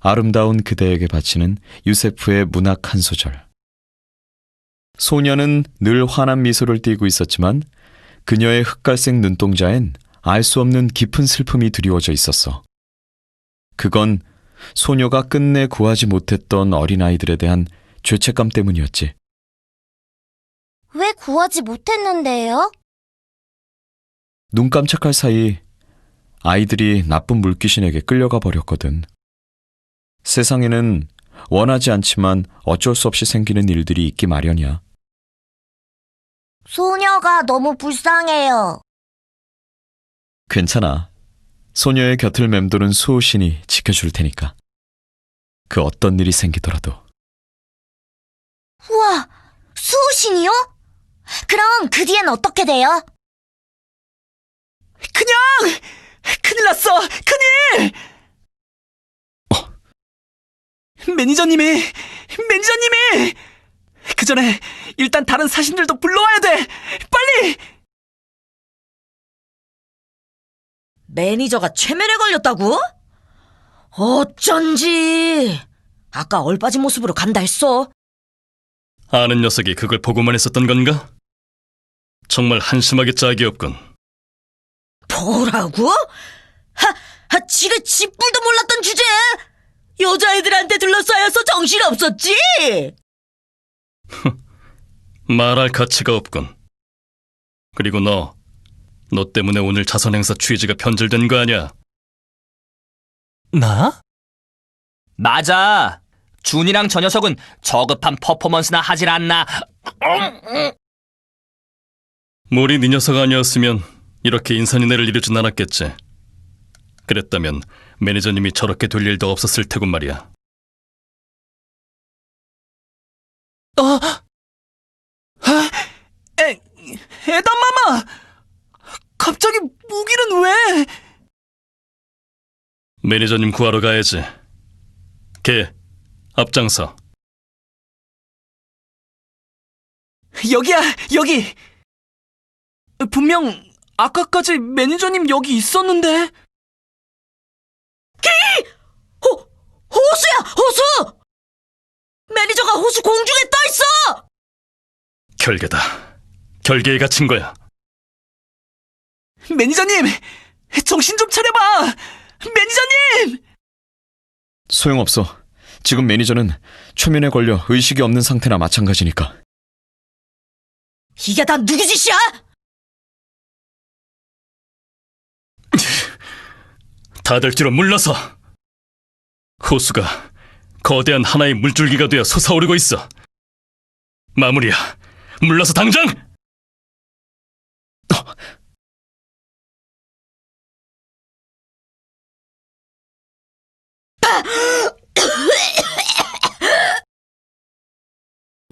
아름다운 그대에게 바치는 유세프의 문학 한 소절. 소녀는 늘 환한 미소를 띠고 있었지만 그녀의 흑갈색 눈동자엔 알 수 없는 깊은 슬픔이 드리워져 있었어. 그건 소녀가 끝내 구하지 못했던 어린아이들에 대한 죄책감 때문이었지. 왜 구하지 못했는데요? 눈 깜짝할 사이 아이들이 나쁜 물귀신에게 끌려가 버렸거든. 세상에는 원하지 않지만 어쩔 수 없이 생기는 일들이 있기 마련이야. 소녀가 너무 불쌍해요. 괜찮아. 소녀의 곁을 맴도는 수호신이 지켜줄 테니까. 그 어떤 일이 생기더라도. 우와, 수호신이요? 그럼 그 뒤엔 어떻게 돼요? 그냥 큰일 났어 큰일 어. 매니저님이 매니저님이 그 전에 일단 다른 사신들도 불러와야 돼 빨리 매니저가 최면에 걸렸다고? 어쩐지. 아까 얼빠진 모습으로 간다 했어. 아는 녀석이 그걸 보고만 있었던 건가? 정말 한심하게 짝이 없군. 뭐라고? 하, 하, 지가 짓불도 몰랐던 주제에 여자애들한테 둘러싸여서 정신 없었지? 말할 가치가 없군. 그리고 너, 너 때문에 오늘 자선 행사 취지가 변질된 거 아니야? 나? 맞아. 준이랑 저 녀석은 저급한 퍼포먼스나 하질 않나. 몰이 네 녀석 아니었으면 이렇게 인산인해를 이루진 않았겠지. 그랬다면 매니저님이 저렇게 될 일도 없었을 테고 말이야. 어? 아, 에, 에단마마 갑자기 무기는 왜? 매니저님 구하러 가야지. 걔, 앞장서. 여기야 여기 분명 아까까지 매니저님 여기 있었는데 호, 호수야, 호수! 매니저가 호수 공중에 떠 있어! 결계다. 결계에 갇힌 거야. 매니저님 정신 좀 차려봐 매니저님 소용없어. 지금 매니저는 최면에 걸려 의식이 없는 상태나 마찬가지니까. 이게 다 누구 짓이야? 다들 뒤로 물러서. 호수가 거대한 하나의 물줄기가 되어 솟아오르고 있어. 마무리야. 물러서 당장!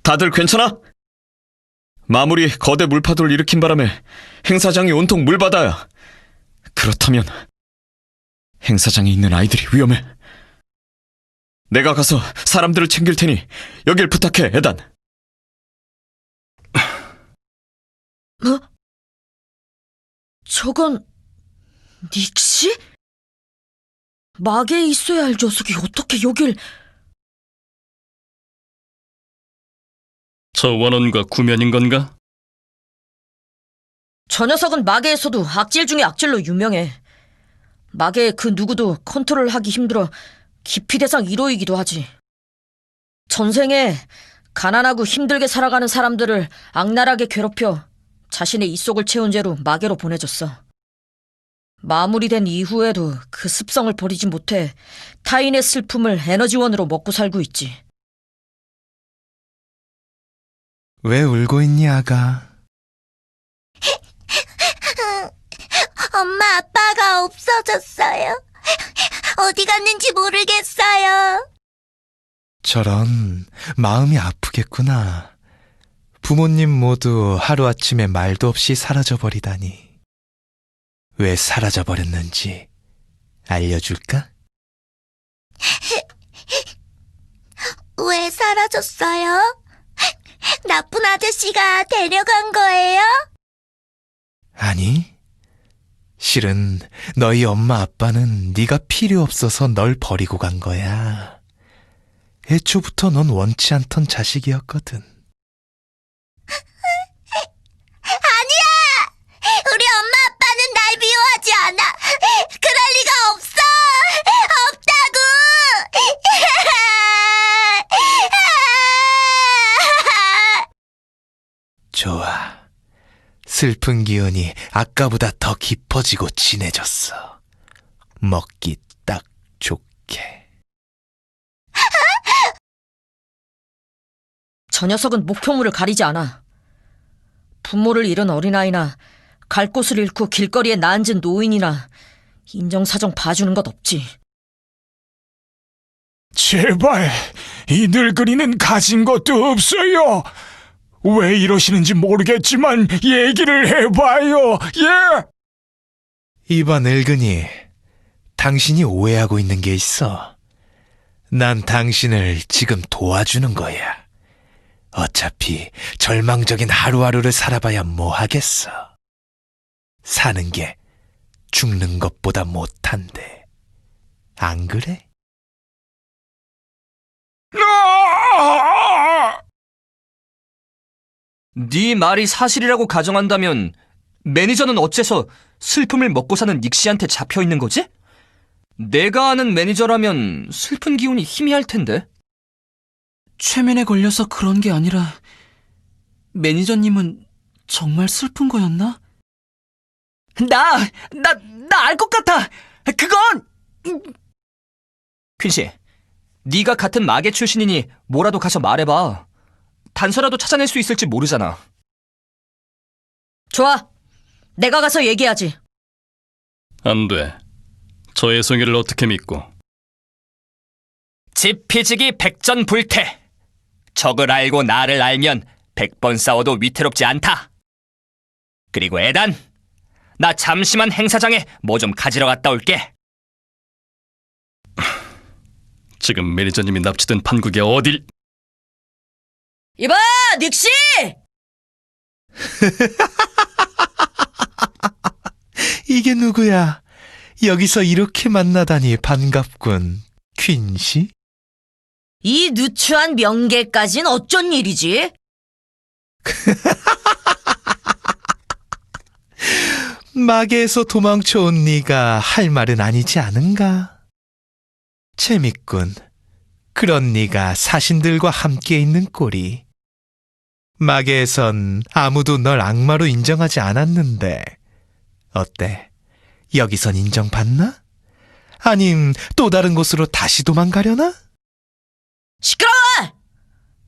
다들 괜찮아? 마무리 거대 물파도를 일으킨 바람에 행사장이 온통 물바다야. 그렇다면 행사장에 있는 아이들이 위험해. 내가 가서 사람들을 챙길 테니 여길 부탁해, 에단. 저건 닉시? 막에 있어야 할 녀석이 어떻게 여길 저 원원과 구면인 건가? 저 녀석은 마계에서도 악질 중에 악질로 유명해. 마계의 그 누구도 컨트롤하기 힘들어 기피 대상 1호이기도 하지. 전생에 가난하고 힘들게 살아가는 사람들을 악랄하게 괴롭혀 자신의 입속을 채운 죄로 마계로 보내줬어. 마무리된 이후에도 그 습성을 버리지 못해 타인의 슬픔을 에너지원으로 먹고 살고 있지. 왜 울고 있니, 아가? 엄마 아빠가 없어졌어요. 어디 갔는지 모르겠어요. 저런, 마음이 아프겠구나. 부모님 모두 하루아침에 말도 없이 사라져버리다니. 왜 사라져버렸는지 알려줄까? 왜 사라졌어요? 나쁜 아저씨가 데려간 거예요? 아니, 실은 너희 엄마 아빠는 네가 필요 없어서 널 버리고 간 거야. 애초부터 넌 원치 않던 자식이었거든. 우리 엄마 아빠는 날 미워하지 않아. 그럴 리가 없어. 없다고. 좋아. 슬픈 기운이 아까보다 더 깊어지고 진해졌어. 먹기 딱 좋게. 저 녀석은 목표물을 가리지 않아. 부모를 잃은 어린아이나 갈 곳을 잃고 길거리에 나앉은 노인이나 인정사정 봐주는 것 없지. 제발 이 늙은이는 가진 것도 없어요. 왜 이러시는지 모르겠지만 얘기를 해봐요. 예. 이봐 늙은이, 당신이 오해하고 있는 게 있어. 난 당신을 지금 도와주는 거야. 어차피 절망적인 하루하루를 살아봐야 뭐 하겠어. 사는 게 죽는 것보다 못한데. 안 그래? 아! 네 말이 사실이라고 가정한다면 매니저는 어째서 슬픔을 먹고 사는 닉시한테 잡혀 있는 거지? 내가 아는 매니저라면 슬픈 기운이 희미할 텐데. 최면에 걸려서 그런 게 아니라 매니저님은 정말 슬픈 거였나? 나, 나, 나 알 것 같아! 그건! 퀸씨, 네가 같은 마계 출신이니 뭐라도 가서 말해봐. 단서라도 찾아낼 수 있을지 모르잖아. 좋아. 내가 가서 얘기하지. 안 돼. 저 애송이를 어떻게 믿고? 지피지기 백전불태. 적을 알고 나를 알면 백번 싸워도 위태롭지 않다. 그리고 에단, 나 잠시만 행사장에 뭐 좀 가지러 갔다 올게. 지금 매니저님이 납치된 판국에 어딜? 이봐, 닉시! 이게 누구야? 여기서 이렇게 만나다니 반갑군. 퀸씨? 이 누추한 명계까진 어쩐 일이지? 마계에서 도망쳐온 네가 할 말은 아니지 않은가? 재밌군. 그런 네가 사신들과 함께 있는 꼴이. 마계에선 아무도 널 악마로 인정하지 않았는데 어때? 여기선 인정받나? 아님 또 다른 곳으로 다시 도망가려나? 시끄러워!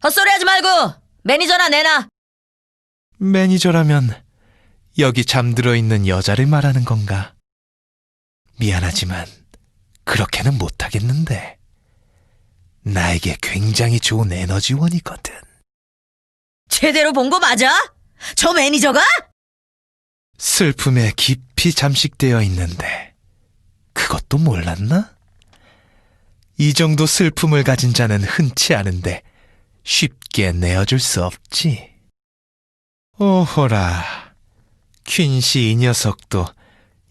헛소리 하지 말고 매니저나 내놔. 매니저라면 여기 잠들어 있는 여자를 말하는 건가? 미안하지만 그렇게는 못하겠는데. 나에게 굉장히 좋은 에너지원이거든. 제대로 본 거 맞아? 저 매니저가? 슬픔에 깊이 잠식되어 있는데 그것도 몰랐나? 이 정도 슬픔을 가진 자는 흔치 않은데 쉽게 내어줄 수 없지. 오호라, 퀸시 이 녀석도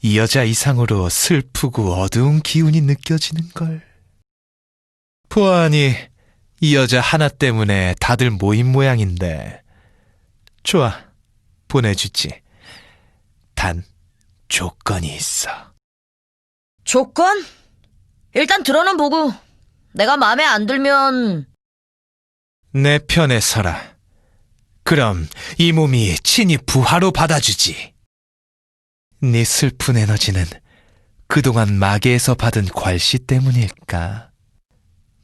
이 여자 이상으로 슬프고 어두운 기운이 느껴지는 걸. 보아하니 이 여자 하나 때문에 다들 모인 모양인데. 좋아, 보내주지. 단, 조건이 있어. 조건? 일단 들어는 보고 내가 마음에 안 들면 내 편에 서라. 그럼 이 몸이 친히 부하로 받아주지. 네 슬픈 에너지는 그동안 마계에서 받은 괄시 때문일까?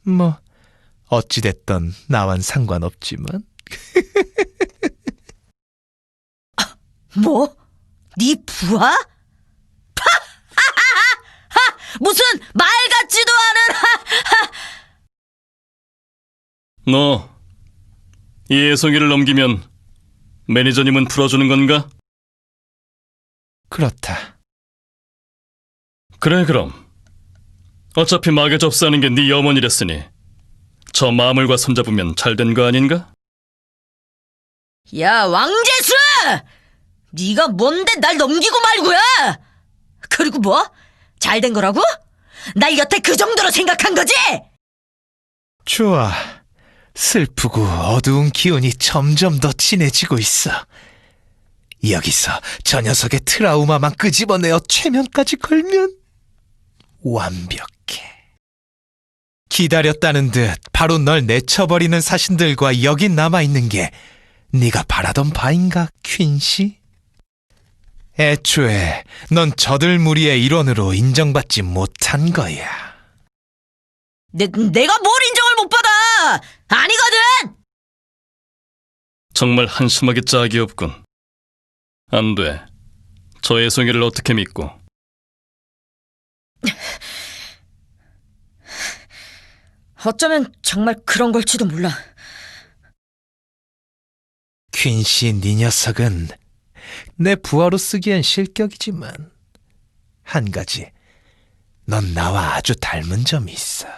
뭐, 어찌됐던 나wan 상관없지만. 뭐? 네 부하? 하하하하! 무슨 말 같지도 않은 너, 이 애송이를 넘기면 매니저님은 풀어주는 건가? 그렇다. 그래 그럼. 어차피 마계 접수하는 게 네 염원이랬으니 저 마물과 손잡으면 잘 된 거 아닌가? 야 왕재수! 네가 뭔데 날 넘기고 말고야? 그리고 뭐? 잘 된 거라고? 날 여태 그 정도로 생각한 거지? 좋아. 슬프고 어두운 기운이 점점 더 진해지고 있어. 여기서 저 녀석의 트라우마만 끄집어내어 최면까지 걸면 완벽해. 기다렸다는 듯 바로 널 내쳐버리는 사신들과 여기 남아있는 게 네가 바라던 바인가, 퀸시? 애초에 넌 저들 무리의 일원으로 인정받지 못한 거야. 내, 내가 뭘 인정을 못 받아! 아니거든! 정말 한심하게 짝이 없군. 안 돼. 저 애송이를 어떻게 믿고. 어쩌면 정말 그런 걸지도 몰라. 퀸시 네 녀석은 내 부하로 쓰기엔 실격이지만 한 가지 넌 나와 아주 닮은 점이 있어.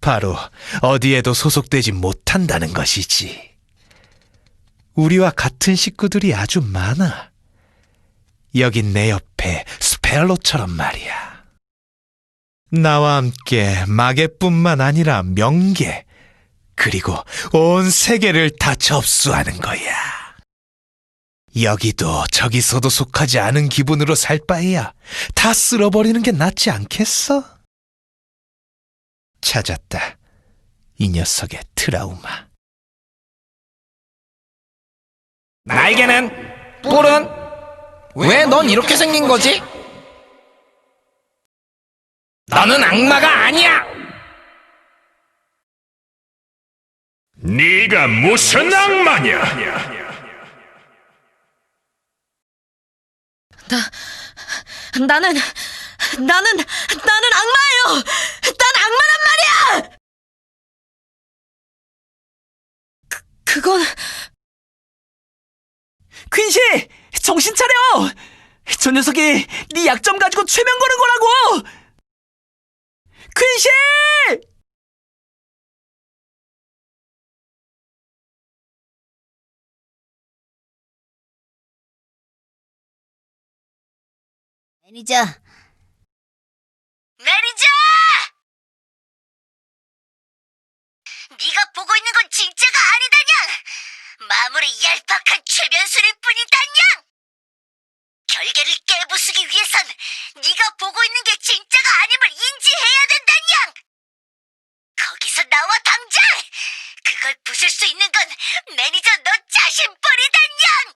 바로 어디에도 소속되지 못한다는 것이지. 우리와 같은 식구들이 아주 많아. 여긴 내 옆에 스펠로처럼 말이야. 나와 함께 마계뿐만 아니라 명계, 그리고 온 세계를 다 접수하는 거야. 여기도 저기서도 속하지 않은 기분으로 살 바에야 다 쓸어버리는 게 낫지 않겠어? 찾았다. 이 녀석의 트라우마. 날개는 뿔은 왜 넌 이렇게 생긴 거지? 너는 악마가 아니야. 네가 무슨 악마냐? 나는, 나는, 나는 악마예요! 난 악마란 말이야! 그, 그건, 퀸시! 정신 차려! 저 녀석이 네 약점 가지고 최면 거는 거라고! 퀸시! 매니저. 매니저! 네가 보고 있는 건 진짜가 아니다냥! 마무리 얄팍한 최면술일 뿐이다냥! 결계를 깨부수기 위해선 네가 보고 있는 게 진짜가 아님을 인지해야 된다냥! 거기서 나와 당장! 그걸 부술 수 있는 건 매니저 너 자신뿐이다냥!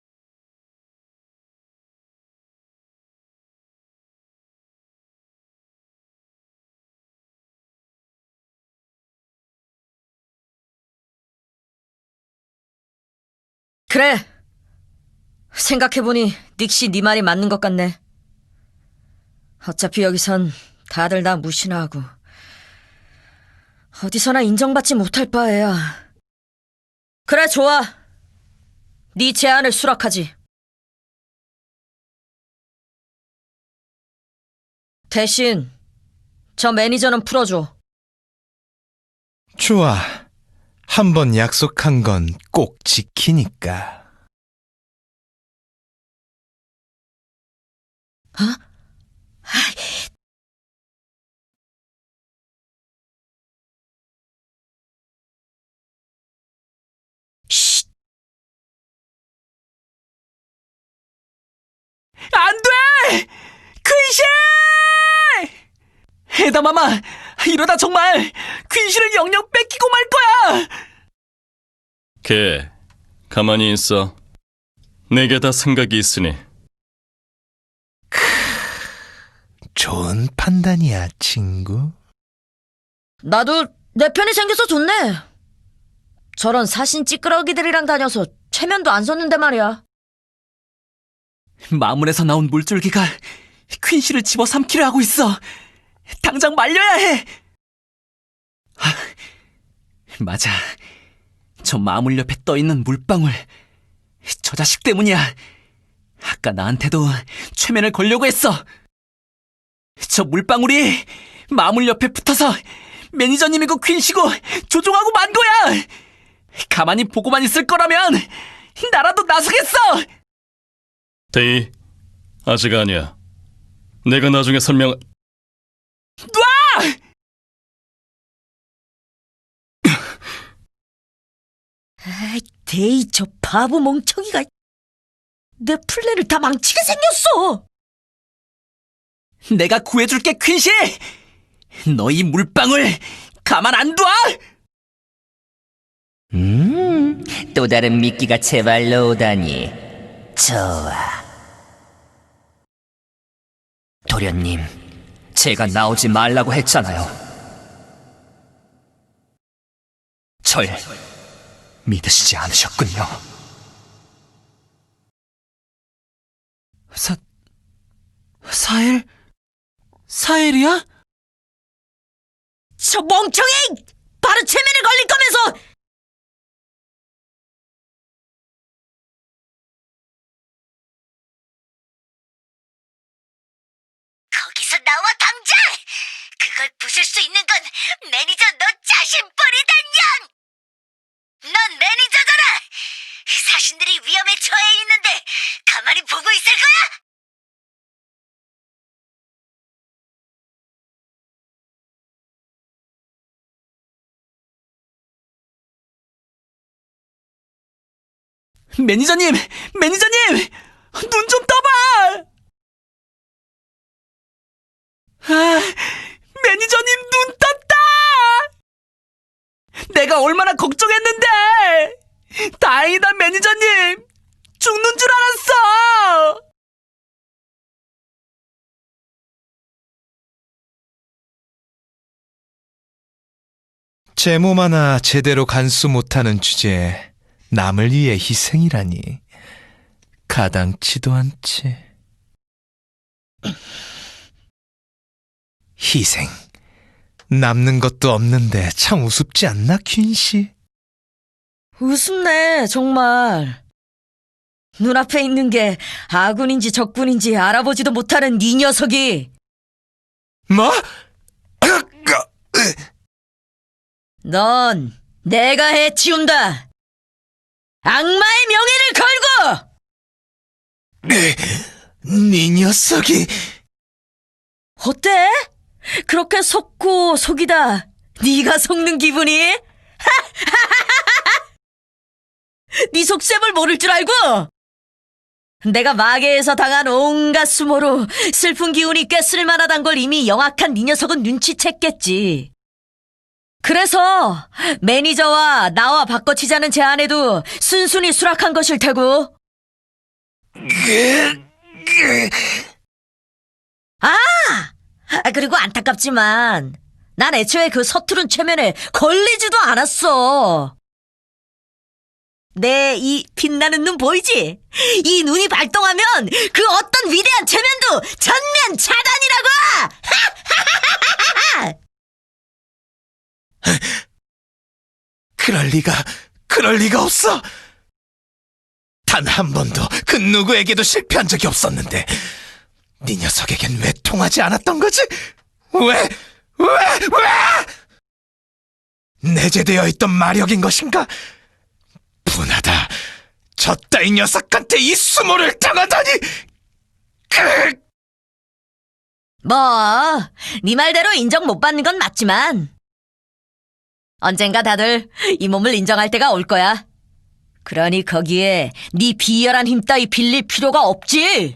그래. 생각해보니 닉시 네 말이 맞는 것 같네. 어차피 여기선 다들 나 무시나 하고 어디서나 인정받지 못할 바에야. 그래 좋아. 네 제안을 수락하지. 대신 저 매니저는 풀어줘. 좋아. 한 번 약속한 건 꼭 지키니까. 안 돼! 퀸시! 에다마마, 이러다 정말 퀸시를 영영 뺏기고 말 거야! 걔, 가만히 있어. 내게 다 생각이 있으니. 좋은 판단이야, 친구. 나도 내 편이 생겨서 좋네. 저런 사신 찌끄러기들이랑 다녀서 체면도 안 섰는데 말이야. 마물에서 나온 물줄기가 퀸시를 집어삼키려 하고 있어. 당장 말려야 해. 아, 맞아. 저 마물 옆에 떠 있는 물방울. 저 자식 때문이야. 아까 나한테도 최면을 걸려고 했어. 저 물방울이 마물 옆에 붙어서 매니저님이고 퀸시고 조종하고 만 거야. 가만히 보고만 있을 거라면 나라도 나서겠어. 데이, 아직 아니야. 내가 나중에 설명... 아이, 데이 저 바보 멍청이가 내 플랜을 다 망치게 생겼어. 내가 구해줄게, 퀸시! 너희 물방울 가만 안 둬! 음, 또 다른 미끼가 제발로 오다니. 좋아. 도련님, 제가 나오지 말라고 했잖아요. 절 믿으시지 않으셨군요. 사, 사엘? 사엘이야? 저 멍청이! 바로 체면에 걸릴 거면서! 거기서 나와 당장! 그걸 부술 수 있는 건 매니저 너 자신뿐이다냥! 넌 매니저잖아! 사신들이 위험에 처해 있는데 가만히 보고 있을 거야? 매니저님! 매니저님! 눈 좀 떠봐! 아, 매니저님 눈 떴다! 내가 얼마나 걱정했는데! 다행이다, 매니저님! 죽는 줄 알았어! 제몸 하나 제대로 간수 못하는 주제에 남을 위해 희생이라니 가당치도 않지. 희생. 남는 것도 없는데 참 우습지 않나, 퀸 씨? 우습네, 정말. 눈앞에 있는 게 아군인지 적군인지 알아보지도 못하는 이 녀석이 뭐? 넌 내가 해치운다. 악마의 명예를 걸고! 네 녀석이 어때? 그렇게 속고 속이다 네가 속는 기분이? 네 속셈을 모를 줄 알고? 내가 마계에서 당한 온갖 수모로 슬픈 기운이 꽤 쓸만하단 걸 이미 영악한 네 녀석은 눈치챘겠지. 그래서 매니저와 나와 바꿔치자는 제안에도 순순히 수락한 것일 테고. 아! 아, 그리고 안타깝지만 난 애초에 그 서투른 최면에 걸리지도 않았어. 내 이 빛나는 눈 보이지? 이 눈이 발동하면 그 어떤 위대한 최면도 전면 차단이라고! 그럴 리가, 그럴 리가 없어. 단 한 번도 그 누구에게도 실패한 적이 없었는데 네 녀석에겐 왜 통하지 않았던 거지? 왜? 왜? 왜? 내재되어 있던 마력인 것인가? 분하다. 저 따위 녀석한테 이 수모를 당하다니! 그... 뭐, 네 말대로 인정 못 받는 건 맞지만 언젠가 다들 이 몸을 인정할 때가 올 거야. 그러니 거기에 네 비열한 힘 따위 빌릴 필요가 없지.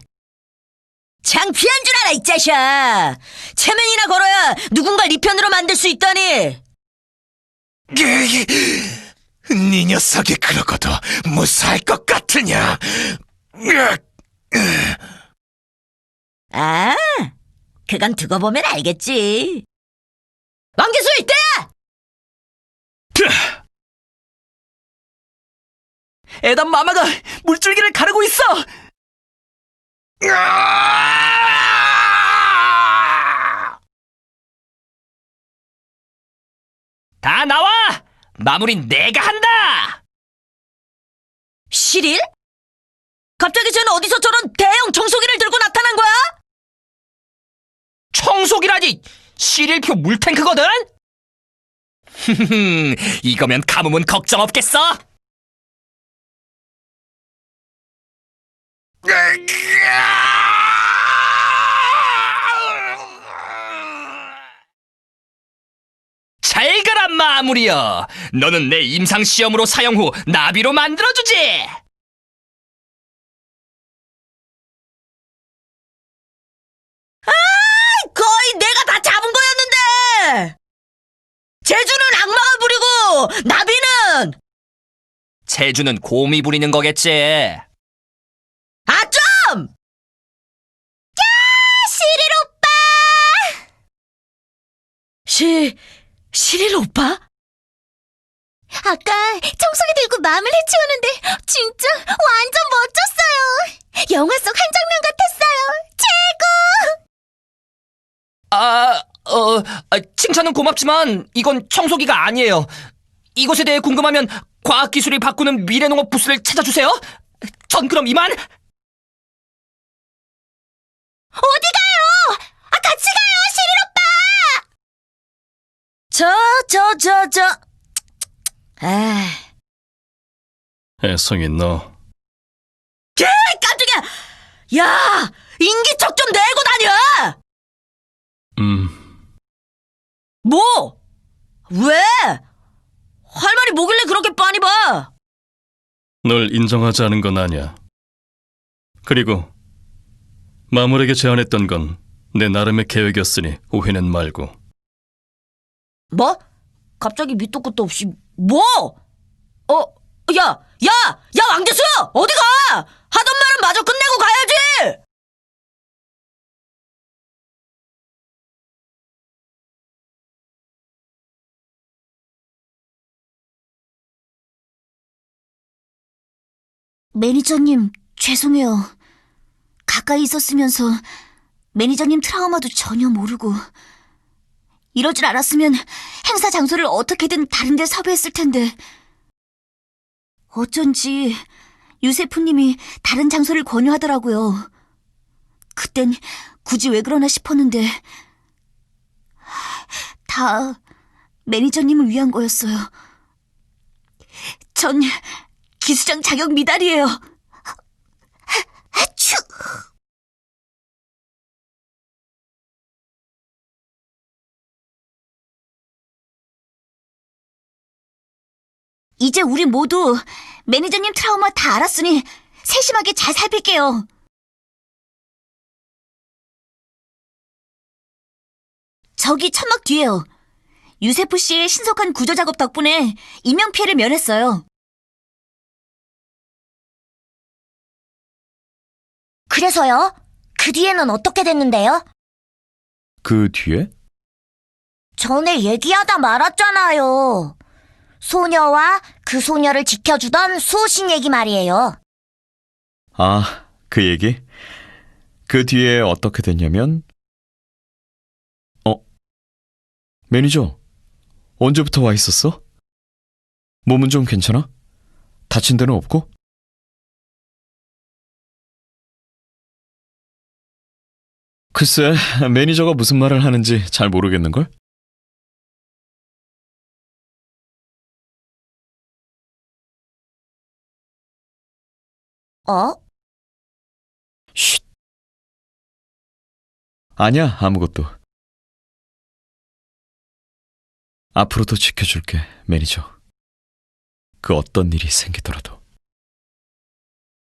창피한 줄 알아, 이 자샤! 체면이나 걸어야 누군가 네 편으로 만들 수 있다니! 네 녀석이 그러고도 무사할 것 같으냐? 아, 그건 두고 보면 알겠지. 왕기수 이때 야! 에단 마마가 물줄기를 가르고 있어! 다 나와! 마무린 내가 한다! 시릴? 갑자기 쟤는 어디서 저런 대형 청소기를 들고 나타난 거야? 청소기라니! 시릴표 물탱크거든? 이거면 가뭄은 걱정 없겠어! 잘 가라 마무리여 너는 내 임상시험으로 사용 후 나비로 만들어주지 거의 내가 다 잡은 거였는데! 제주는 악마가 부리고, 나비는! 제주는 곰이 부리는 거겠지 아, 좀! 야, 시릴 오빠! 시, 시릴 오빠? 아까 청소기 들고 마음을 해치우는데 진짜 완전 멋졌어요. 영화 속 한 장면 같았어요. 최고! 아, 어, 아, 칭찬은 고맙지만 이건 청소기가 아니에요. 이것에 대해 궁금하면 과학기술이 바꾸는 미래농업 부스를 찾아주세요. 전 그럼 이만! 어디 가요? 아, 같이 가요, 시릴 오빠! 저, 저, 저, 저. 아, 애송이 너 개 깜짝이야! 야! 인기척 좀 내고 다녀! 음, 뭐? 왜? 할 말이 뭐길래 그렇게 빤히 봐? 널 인정하지 않은 건 아니야. 그리고 마물에게 제안했던 건 내 나름의 계획이었으니 오해는 말고. 뭐? 갑자기 밑도 끝도 없이 뭐? 어? 야! 야! 야 왕재수! 어디 가! 하던 말은 마저 끝내고 가야지! 매니저님, 죄송해요. 가까이 있었으면서 매니저님 트라우마도 전혀 모르고 이럴 줄 알았으면 행사 장소를 어떻게든 다른 데 섭외했을 텐데 어쩐지 유세프님이 다른 장소를 권유하더라고요. 그땐 굳이 왜 그러나 싶었는데 다 매니저님을 위한 거였어요. 전 기수장 자격 미달이에요. 아추! 이제 우리 모두 매니저님 트라우마 다 알았으니 세심하게 잘 살필게요. 저기 천막 뒤에요. 유세프 씨의 신속한 구조 작업 덕분에 인명 피해를 면했어요. 그래서요? 그 뒤에는 어떻게 됐는데요? 그 뒤에? 전에 얘기하다 말았잖아요. 소녀와 그 소녀를 지켜주던 수호신 얘기 말이에요. 아, 그 얘기? 그 뒤에 어떻게 됐냐면, 어? 매니저, 언제부터 와 있었어? 몸은 좀 괜찮아? 다친 데는 없고? 글쎄, 매니저가 무슨 말을 하는지 잘 모르겠는걸? 어? 쉿. 아니야, 아무것도. 앞으로도 지켜줄게, 매니저. 그 어떤 일이 생기더라도.